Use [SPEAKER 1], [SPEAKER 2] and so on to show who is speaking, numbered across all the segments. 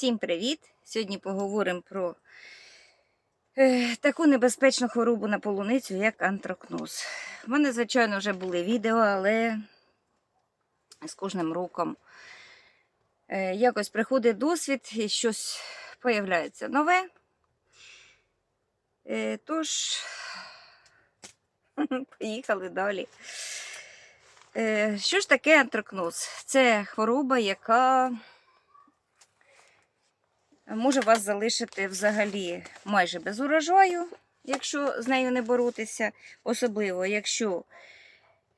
[SPEAKER 1] Всім привіт! Сьогодні поговоримо про е, таку небезпечну хворобу на полуницю, як антракноз. У мене, звичайно, вже були відео, але з кожним роком е, якось приходить досвід і щось появляється нове. Е, тож, поїхали далі. Е, що ж таке антракноз? Це хвороба, яка може вас залишити взагалі майже без урожаю, якщо з нею не боротися, особливо, якщо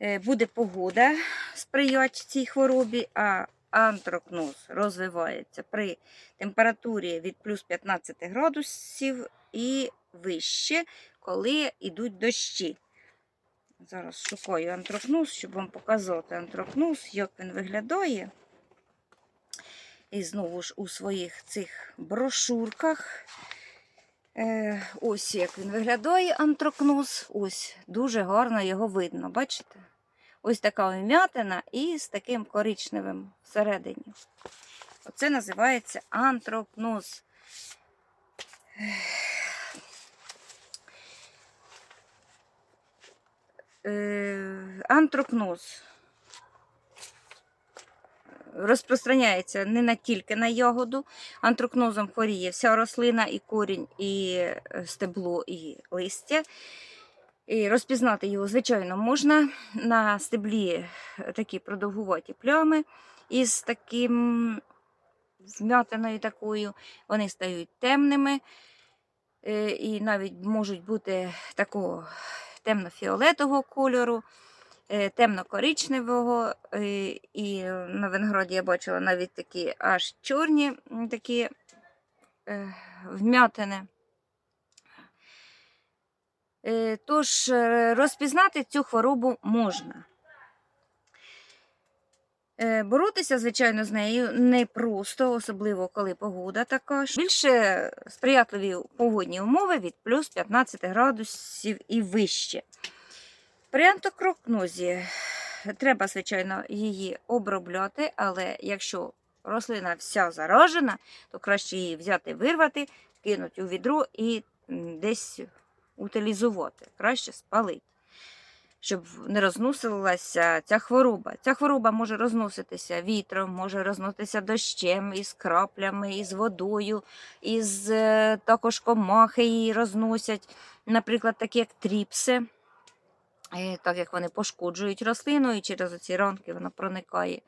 [SPEAKER 1] е, буде погода сприяти цій хворобі, а антракноз розвивається при температурі від плюс 15 градусів і вище, коли йдуть дощі. Зараз шукаю антракноз, щоб вам показати антракноз, як він виглядає. І знову ж у своїх цих брошурках. Е, ось як він виглядає антракноз. Ось дуже гарно його видно. Бачите? Ось така вм'ятина і з таким коричневим всередині. Оце називається антракноз. Е, антракноз розпространяється не на тільки на ягоду. Антракнозом хворіє вся рослина, і корінь, і е, стебло, і листя. І розпізнати його, звичайно, можна. На стеблі такі продовгуваті плями із таким зм'ятиною такою. Вони стають темними е, і навіть можуть бути такого темно-фіолетового кольору е, темно-коричневого, е, і на винограді я бачила навіть такі аж чорні такі е, вм'ятини. Е, Тож е, розпізнати цю хворобу можна. Е, Боротися, звичайно, з нею непросто, особливо коли погода така. Більше сприятливі погодні умови від плюс 15 градусів і вище. При антокрокнозі треба, звичайно, її обробляти, але якщо рослина вся заражена, то краще її взяти, вирвати, кинути у відро і десь утилізувати, краще спалити, щоб не розносилася ця хвороба. Ця хвороба може розноситися вітром, може розноситися дощем, із краплями, із водою, із е, також комахи її розносять, наприклад, такі як тріпси. Е, так як вони пошкоджують рослину, і через ці ранки вона проникає.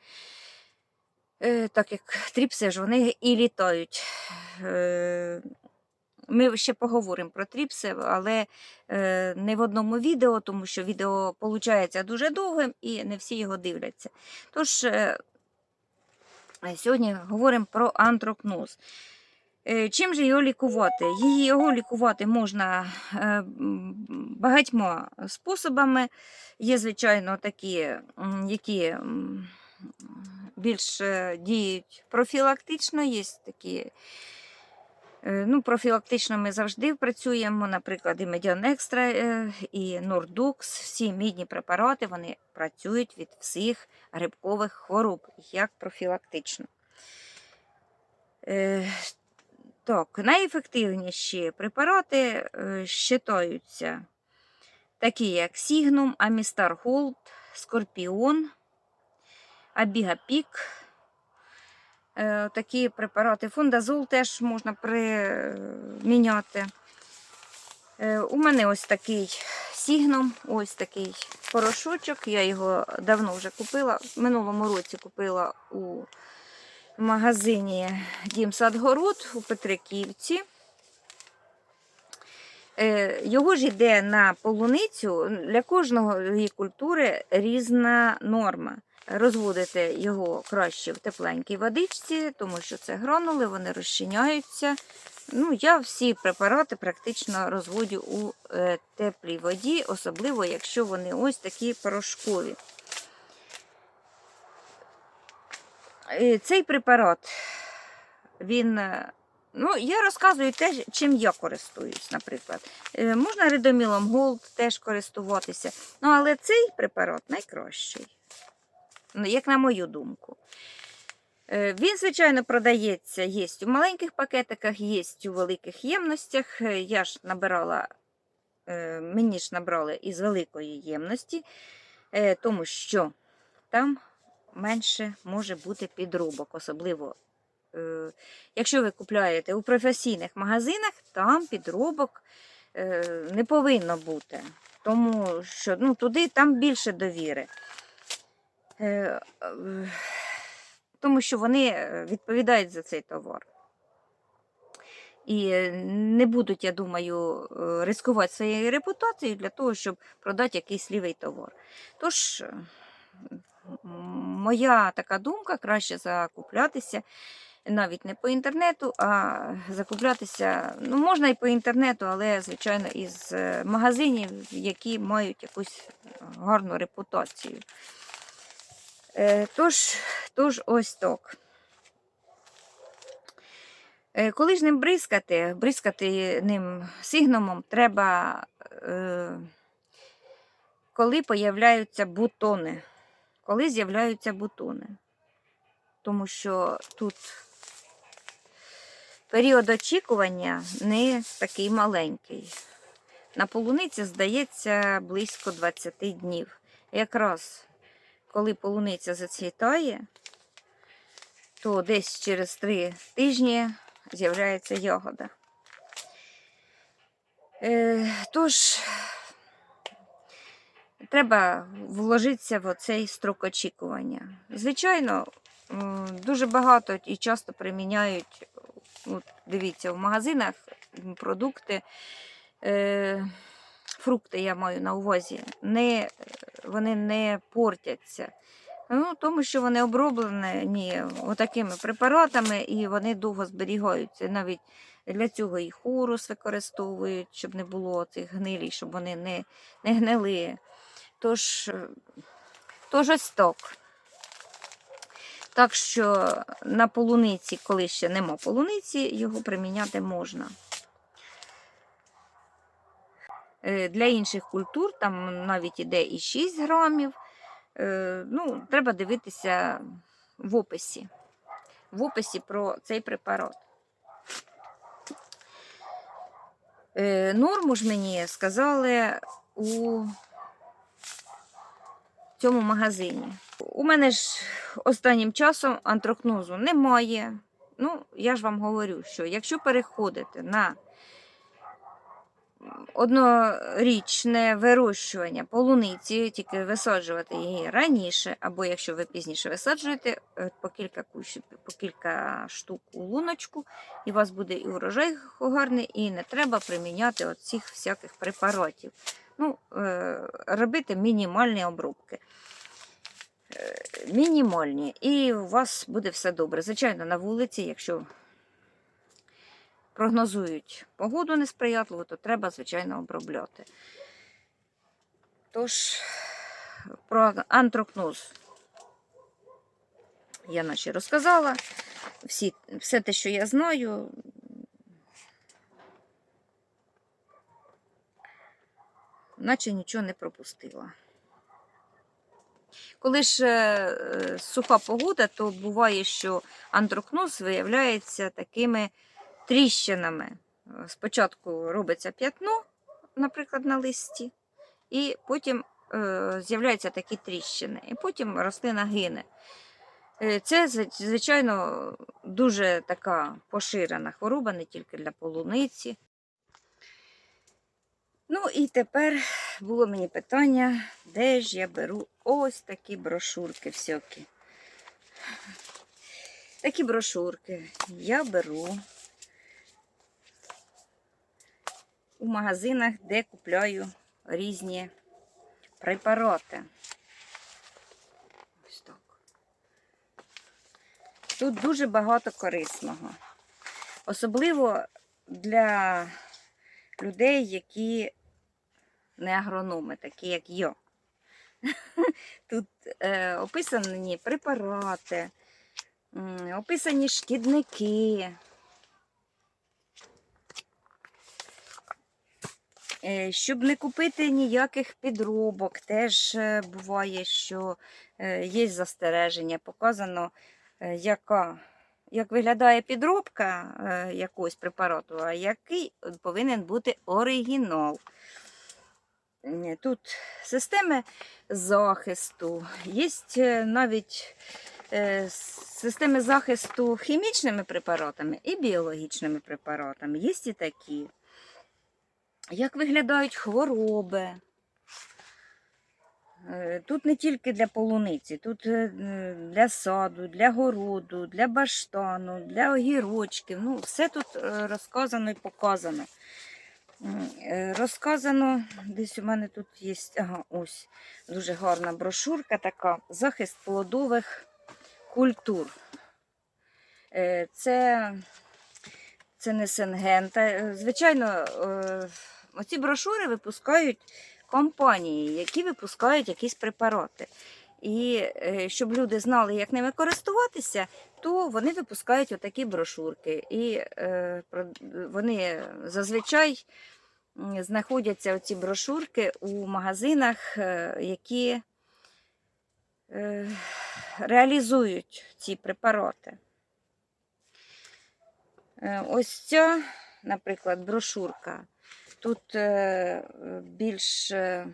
[SPEAKER 1] Е, Так як тріпси ж вони і літають. Е, Ми ще поговоримо про тріпси, але не в одному відео, тому що відео виходить дуже довгим і не всі його дивляться. Тож сьогодні говоримо про антрокноз. Е, Чим же його лікувати? Її його лікувати можна е, багатьма способами. Є, звичайно, такі, які більш е, діють профілактично, є такі. Ну, профілактично ми завжди працюємо, наприклад, і Медіан Екстра, е, і Нордукс, всі мідні препарати вони працюють від всіх грибкових хвороб, як профілактично. Так, найефективніші препарати е, считаються такі, як Сігнум, Амістар Голд, Скорпіон, Абігапік. Е, Такі препарати. Фундазол теж можна приміняти. Е, У мене ось такий Сігнум, ось такий порошочок. Я його давно вже купила. В минулому році купила у в магазині Дім Садгород у Петриківці. Е, Його ж йде на полуницю. Для кожної культури різна норма. Розводити його краще в тепленькій водичці, тому що це гранули, вони розчиняються. Ну, я всі препарати практично розводю у е, теплій воді, особливо якщо вони ось такі порошкові. Е, Цей препарат, він, е, ну, я розказую те, чим я користуюсь, наприклад. Е, Можна редомілом Голд теж користуватися. Ну, але цей препарат найкращий, ну, як на мою думку. Е, Він, звичайно, продається, є у маленьких пакетиках, є у великих ємностях. Е, Я ж набирала, е, мені ж набрали із великої ємності, е, тому що там менше може бути підробок, особливо. е, Якщо ви купляєте у професійних магазинах, там підробок е, не повинно бути. Тому що ну, туди там більше довіри. Е, тому що вони відповідають за цей товар. І не будуть, я думаю, ризикувати своєю репутацією для того, щоб продати якийсь лівий товар. Тож, моя така думка краще закуплятися навіть не по інтернету, а закуплятися ну, можна і по інтернету, але, звичайно, із е, магазинів, які мають якусь гарну репутацію. Е, Тож, тож ось так. Е, Коли ж ним бризкати, бризкати ним сигнумом треба, е, коли появляються бутони. Коли з'являються бутони. Тому що тут період очікування не такий маленький. На полуниці, здається, близько 20 днів. Якраз коли полуниця зацвітає, то десь через 3 тижні з'являється ягода. Е, тож, треба вложитися в оцей строк очікування. Звичайно, дуже багато і часто приміняють, от, дивіться, в магазинах продукти, е, фрукти я маю на увазі, не, вони не портяться. Ну, тому що вони оброблені отакими препаратами і вони довго зберігаються. Навіть для цього і хорус використовують, щоб не було цих гнилій, щоб вони не, не гнили. Тож, тож ось так. Так що на полуниці, коли ще нема полуниці, його приміняти можна. Е, Для інших культур там навіть іде і 6 грамів. Е, Ну, треба дивитися в описі. В описі про цей препарат. Е, Норму ж мені сказали у цьому магазині. У мене ж останнім часом антрокнозу немає. Ну, я ж вам говорю, що якщо переходите на однорічне вирощування полуниці, тільки висаджувати її раніше, або якщо ви пізніше висаджуєте, е, по кілька кущів, по кілька штук у луночку, і у вас буде і урожай гарний, і не треба приміняти оцих всяких препаратів. Ну, е, робити мінімальні обробки. Е, Мінімальні, і у вас буде все добре. Звичайно, на вулиці, якщо прогнозують погоду несприятливу, то треба, звичайно, обробляти. Тож, про антрокноз я наче розказала. Всі, все те, що я знаю. Наче нічого не пропустила. Коли ж е, суха погода, то буває, що антрокноз виявляється такими тріщинами. Е, Спочатку робиться п'ятно, наприклад, на листі, і потім е, з'являються такі тріщини, і потім рослина гине. Е, Це, звичайно, дуже така поширена хвороба, не тільки для полуниці. Ну і тепер було мені питання, де ж я беру ось такі брошурки всякі. Такі брошурки я беру у магазинах, де купляю різні препарати. Ось так. Тут дуже багато корисного. Особливо для людей, які не агрономи, такі як я. Тут е, описані препарати, описані шкідники. Е, Щоб не купити ніяких підробок, теж е, буває, що е, є застереження. Показано яка, як виглядає підробка е, якогось препарату, а який повинен бути оригінал. Тут системи захисту, є навіть е, системи захисту хімічними препаратами і біологічними препаратами. Є і такі. Як виглядають хвороби? Е, Тут не тільки для полуниці, тут е, для саду, для городу, для баштану, для огірочків. Ну, все тут е, розказано і показано. Розказано, десь у мене тут є ага, ось дуже гарна брошурка така захист плодових культур. Це, це не сингента. Е, Звичайно, оці брошури випускають компанії, які випускають якісь препарати. І е, щоб люди знали, як ними користуватися, то вони випускають отакі брошурки. І е, вони зазвичай знаходяться оці брошурки у магазинах, е, які е, реалізують ці препарати. Е, Ось ця, наприклад, брошурка. Тут е, більш е,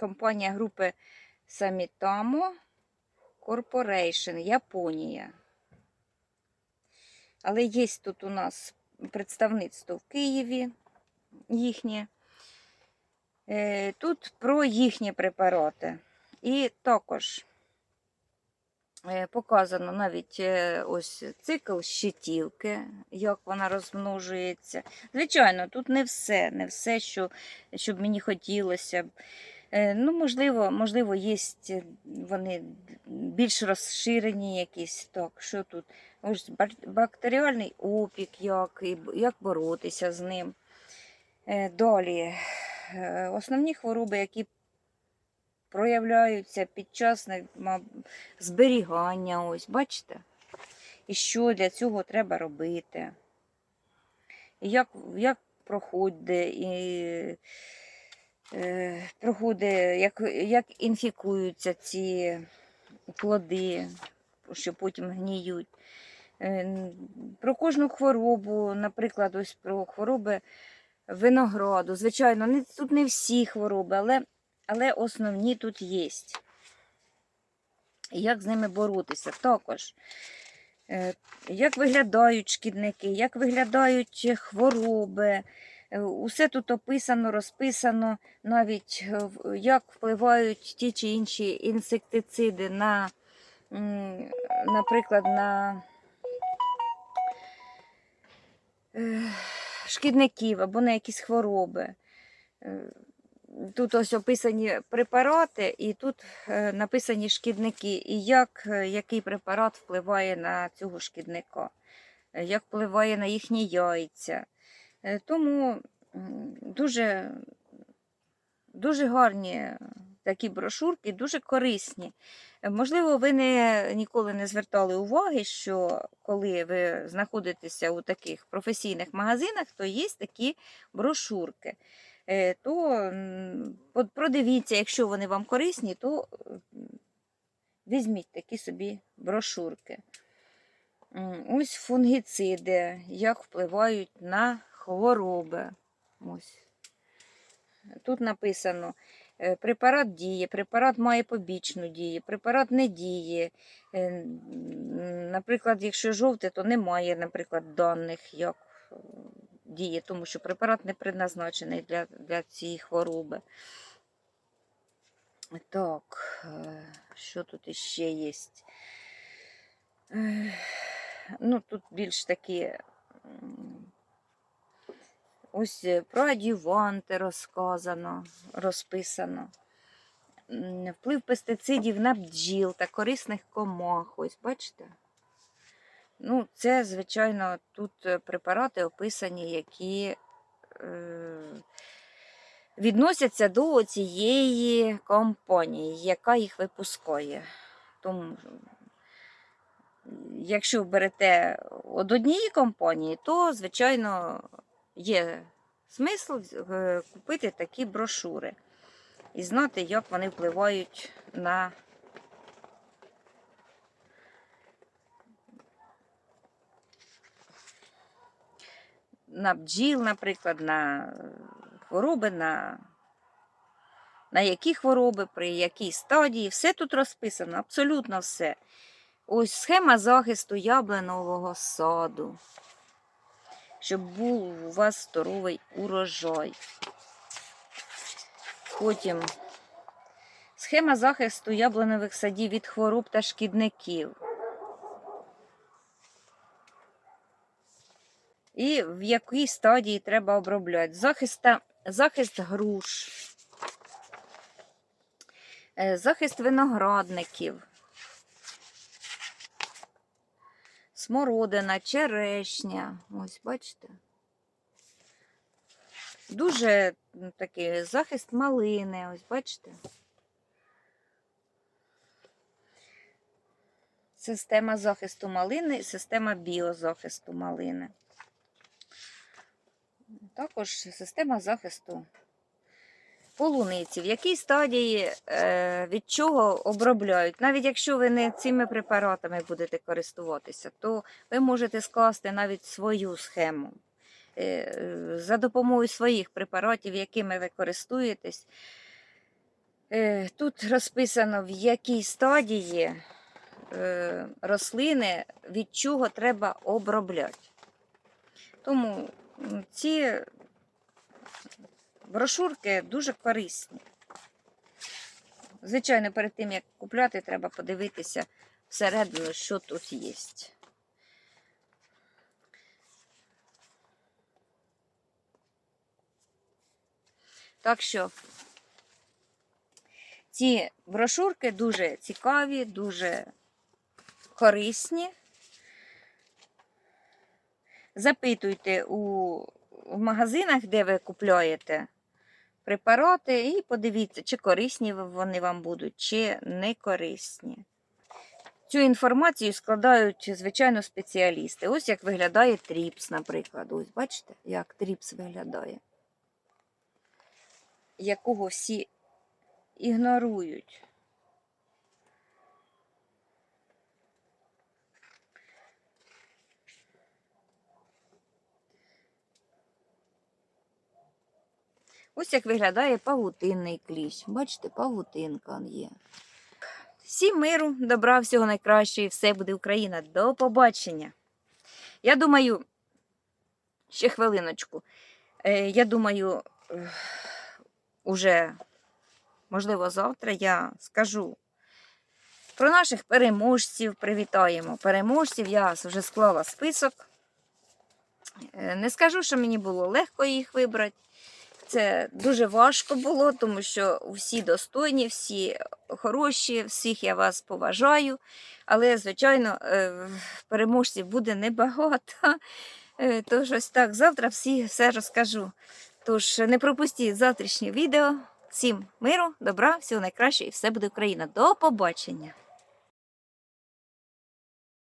[SPEAKER 1] компанія групи Samitamo Corporation, Японія. Але є тут у нас представництво в Києві їхнє. Е, Тут про їхні препарати. І також е, показано навіть е, ось цикл щитівки, як вона розмножується. Звичайно, тут не все, не все, що, що мені хотілося. Е, Ну, можливо, можливо, є вони більш розширені якісь. Так, що тут? Ось бактеріальний опік, як, як боротися з ним. Е, Далі, е, основні хвороби, які проявляються під час зберігання, ось, бачите? І що для цього треба робити? І як, як проходить, і, е, проходить, як, як інфікуються ці плоди, що потім гніють. Е, Про кожну хворобу, наприклад, ось про хвороби винограду. Звичайно, тут не всі хвороби, але, але основні тут є. Як з ними боротися? Також. Е, Як виглядають шкідники, як виглядають хвороби. Е, Усе тут описано, розписано, навіть е, як впливають ті чи інші інсектициди на, наприклад, на шкідників або на якісь хвороби. Тут ось описані препарати, і тут е, написані шкідники, і як е, який препарат впливає на цього шкідника, е, як впливає на їхні яйця. Тому дуже, дуже гарні такі брошурки, дуже корисні. Можливо, ви не, ніколи не звертали уваги, що коли ви знаходитеся у таких професійних магазинах, то є такі брошурки. Е, То продивіться, якщо вони вам корисні, то візьміть такі собі брошурки. Ось фунгіциди, як впливають на хвороби. Ось. Тут написано, е, препарат діє, препарат має побічну дію, препарат не діє. Е, Наприклад, якщо жовте, то немає, наприклад, даних, як діє, тому що препарат не предназначений для, для цієї хвороби. Так, е, що тут іще є? Е, Ну, тут більш такі. Ось е, про адюванти розказано, розписано. Вплив пестицидів на бджіл та корисних комах. Ось бачите? Ну, це, звичайно, тут е, препарати описані, які е, відносяться до цієї компанії, яка їх випускає. Тому, якщо берете від однієї компанії, то, звичайно, є смисл е, купити такі брошури і знати, як вони впливають на на бджіл, наприклад, на е, хвороби, на, на які хвороби, при якій стадії. Все тут розписано, абсолютно все. Ось схема захисту яблунового саду, щоб був у вас здоровий урожай. Потім схема захисту яблунових садів від хвороб та шкідників. І в якій стадії треба обробляти. Захист, захист груш, е, захист виноградників, смородина, черешня. Ось, бачите. Дуже такий захист малини, ось бачите. Система захисту малини, система біозахисту малини. Також система захисту полуниці. В якій стадії е, від чого обробляють? Навіть якщо ви не цими препаратами будете користуватися, то ви можете скласти навіть свою схему. Е, За допомогою своїх препаратів, якими ви користуєтесь. Е, Тут розписано, в якій стадії рослини від чого треба обробляти. Тому ці брошурки дуже корисні. Звичайно, перед тим, як купляти, треба подивитися всередину, що тут є. Так що ці брошурки дуже цікаві, дуже корисні. Запитуйте у в магазинах, де ви купуєте препарати, і подивіться, чи корисні вони вам будуть, чи не корисні. Цю інформацію складають, звичайно, спеціалісти. Ось як виглядає тріпс, наприклад. Ось бачите, як тріпс виглядає, якого всі ігнорують. Ось як виглядає павутинний кліщ. Бачите, павутинка є. Всім миру, добра, всього найкращого і все буде Україна. До побачення. Я думаю, ще хвилиночку. Е, Я думаю, е, уже, можливо, завтра я скажу про наших переможців. Привітаємо переможців. Я вже склала список. Е, Не скажу, що мені було легко їх вибрати. Це дуже важко було, тому що всі достойні, всі хороші, всіх я вас поважаю. Але, звичайно, е, переможців буде небагато. Е, Тож ось так, завтра всі все розкажу. Тож не пропустіть завтрашнє відео. Всім миру, добра, всього найкращого і все буде Україна. До побачення!